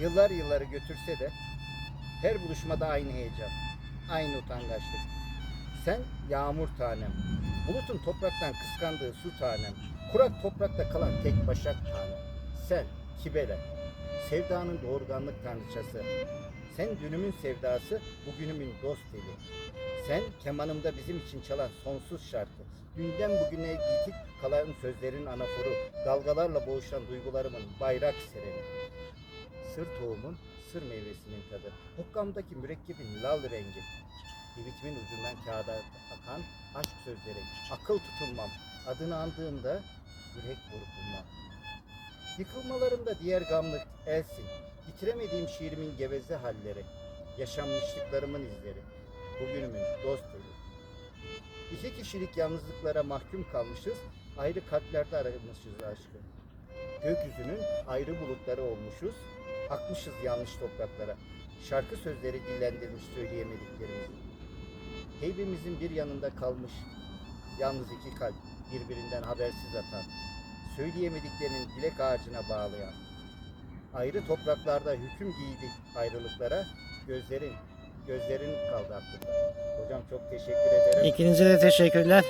Yıllar yılları götürse de her buluşmada aynı heyecan, aynı utangaçlık. Sen yağmur tanem, bulutun topraktan kıskandığı su tanem, kurak toprakta kalan tek başak tanem. Sen kibele, sevdanın doğurganlık tanrıçası. Sen dünümün sevdası, bugünümün dost eli. Sen kemanımda bizim için çalan sonsuz şarkı. Dünden bugüne yitik kalan sözlerin anaforu. Dalgalarla boğuşan duygularımın bayrak sereni. Sır tohumun, sır meyvesinin tadı. Hokkamdaki mürekkebin lal rengi. Divitimin ucundan kağıda akan aşk sözleri. Akıl tutulmam. Adını andığımda yürek burkulmam. Yıkılmalarımda diğer gamlık elsin. Bitiremediğim şiirimin geveze halleri. Yaşanmışlıklarımın izleri. Bugünümün dost eli. İki kişilik yalnızlıklara mahkum kalmışız. Ayrı kalplerde aramışız aşkı. Gökyüzünün ayrı bulutları olmuşuz. Akmışız yanlış topraklara. Şarkı sözleri dillendirmiş söyleyemediklerimizi. Heybemizin bir yanında kalmış. Yalnız iki kalp birbirinden habersiz atan. Söyleyemediklerinin dilek ağacına bağlayan. Ayrı topraklarda hüküm giydik ayrılıklara. Gözlerin, gözlerin kaldı aklımda. Hocam çok teşekkür ederim. İkinize de teşekkürler.